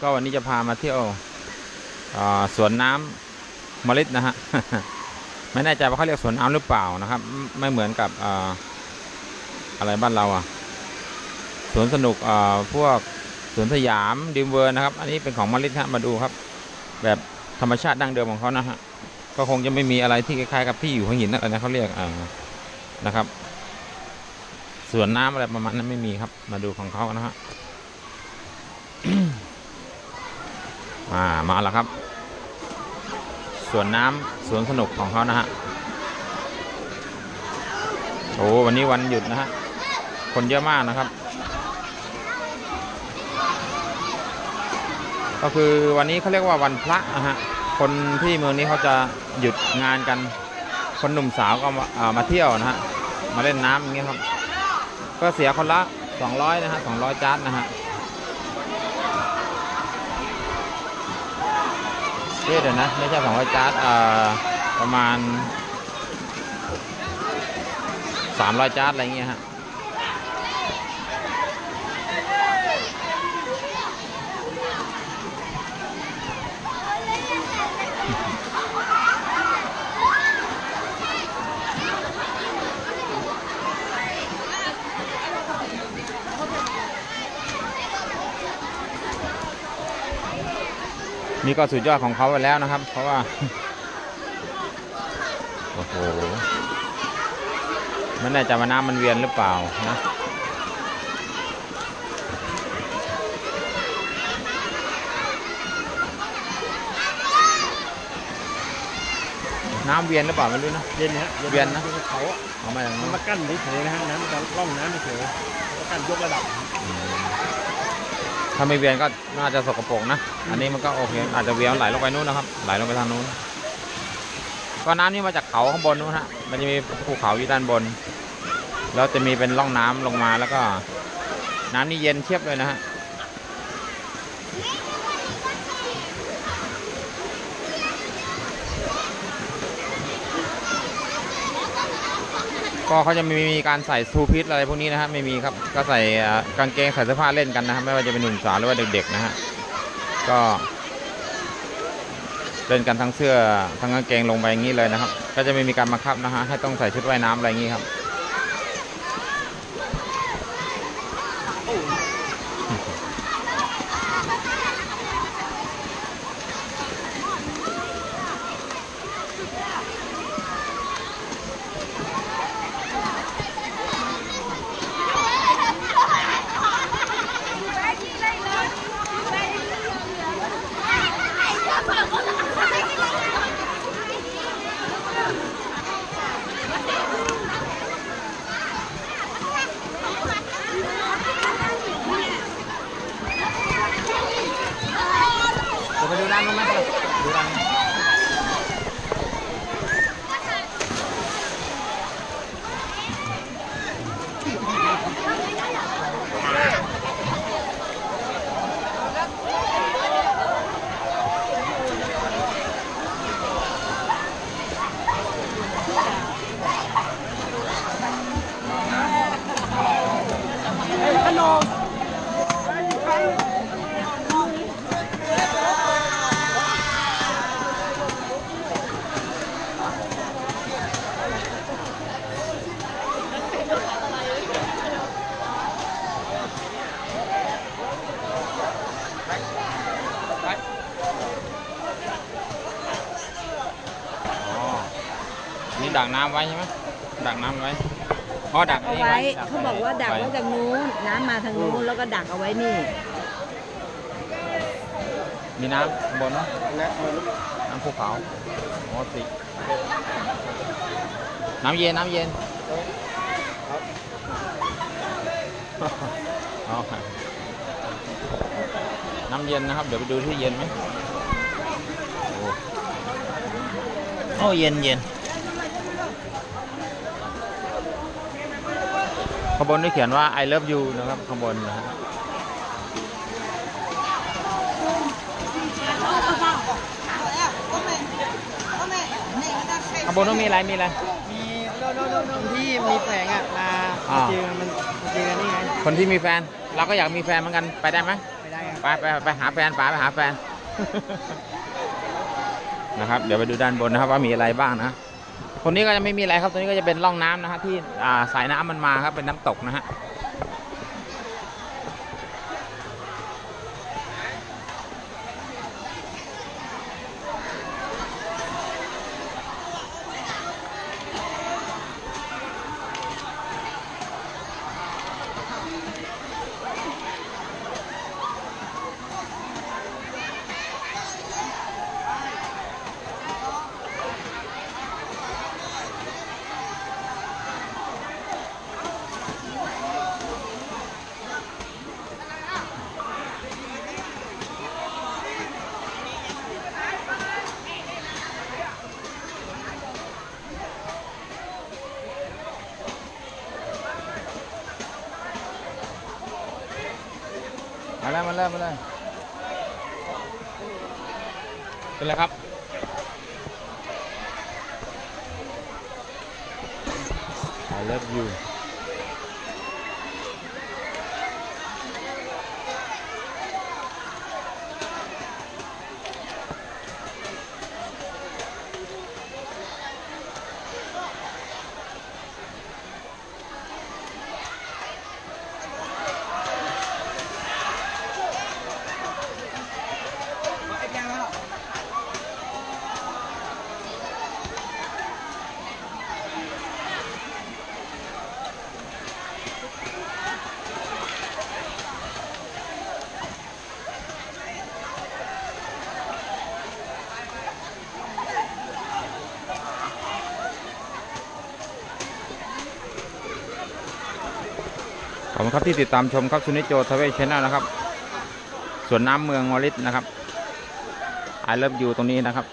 ก็วันนี้จะพามาเที่ยวสวนน้ำมะลิดนะฮะไม่แน่ใจว่าเขาเรียกสวนน้ำหรือเปล่านะครับ ไม่เหมือนกับอะไรบ้านเราอะสวนสนุกพวกสวนสยามดิมเวอร์นะครับ อันนี้เป็นของมะลิดฮะมาดูครับ แบบธรรมชาติดั้งเดิมของเขานะฮะก็คงจะไม่มีอะไรที่คล้ายๆกับที่อยู่หัวหินนั่นแหละนะเขาเรียกนะครับสวนน้ำอะไรประมาณนั้นไม่มีครับ มาดูของเขานะฮะ มามาแล้วครับสวนน้ำสวนสนุกของเขานะฮะโอ้วันนี้วันหยุดนะฮะคนเยอะมากนะครับ ก็คือวันนี้เขาเรียกว่าวันพระนะฮะคนที่เมืองนี้เขาจะหยุดงานกัน คนหนุ่มสาวก็มาามาเที่ยวนะฮะมาเล่นน้ำอย่างเงี้ยครับ ก็เสียคนละ 200นะฮะ200จานนะฮะ ชื่เดี๋ยวนะ ไม่ใช่สองร้อยจัดเอ่อประมาณสามร้อยจัดอะไรเงี้ยฮะ นี่ก็สุดยอดของเขาไปแล้วนะครับ เพราะว่า โอ้โหไม่แน่ใจว่าน้ำมันเวียนหรือเปล่านะน้ำเวียนหรือเปล่าไม่รู้นะเย็นนะฮะเวียนนะเขาอะเอามาอย่างมันนั้นมากั้นเฉยๆนะฮะน้ำจะร่องน้ำเฉยๆแล้วกั้นยกระดับ ถ้าไม่เวียนก็น่าจะสกปรกนะ อันนี้มันก็โอเค อาจจะเวียนไหลลงไปนู้นนะครับ ไหลลงไปทางนู้น ก็น้ำนี่มาจากเขาข้างบนนู้นฮะ มันจะมีภูเขาอยู่ด้านบน แล้วจะมีเป็นร่องน้ำลงมาแล้วก็ น้ำนี่เย็นเทียบเลยนะฮะ ก็เขาจะไม่มีการใส่ทูพิษอะไรพวกนี้นะฮะไม่มีครับก็ใส่กางเกงใส่เสื้อผ้าเล่นกันนะครับไม่ว่าจะเป็นหนุ่มสาวหรือว่าเด็กๆนะฮะก็เล่นกันทั้งเสื้อทั้งกางเกงลงไปอย่างนี้เลยนะครับ ก็จะไม่มีการบังคับนะฮะให้ต้องใส่ชุดว่ายน้ำอะไรอย่างนี้ครับ จะไปดูด้านนู้นไหมดูด้านนู้น อ๋ออันนี่ดักน้ำ ไว้ใช่ไหมดักน้ำไว้อ๋อดักเอานี่ไว้ดัเขาบอกว่าดักไว้จากนู้นน้ำมาทางนู้นแล้วก็ดักเอาไว้นี่ มีน้ำข้างบนเนาะน้ำภูเขาอ๋อติน้ำเย็นน้ำเย็นเอาครับน้ำเย็นนะครับ เดี๋ยวไปดูที่เย็นไหมโอ้โอ้เย็นเย็น ข้างบนได้เขียนว่า I love you นะครับข้างบนนะฮะข้างบนต้องมีอะไรมีอะไร มีโน่นโน่นโน่นที่มีแสงอะมาอ่า เจอมันมาเจอกันนี่ไงคนที่มีแฟน เราก็อยากมีแฟนเหมือนกันไปได้ไหม ไม่ได้ครับไปไปไปหาแฟนป๋าไปหาแฟน นะครับ เดี๋ยวไปดูด้านบนนะครับว่ามีอะไรบ้างนะ ตรงนี้ก็จะไม่มีอะไรครับตรงนี้ก็จะเป็นร่องน้ำนะฮะที่สายน้ำมันมาครับเป็นน้ำตกนะฮะ มาเลยมาเลยมาเลยเป็นไรครับ I love you ข อบคุณครับที่ติดตามชมครับซุนิโจทเวชแนลนะครับ ส่วนน้ำเมืองวอลิสนะครับไอเลิฟยูตรงนี้นะครับ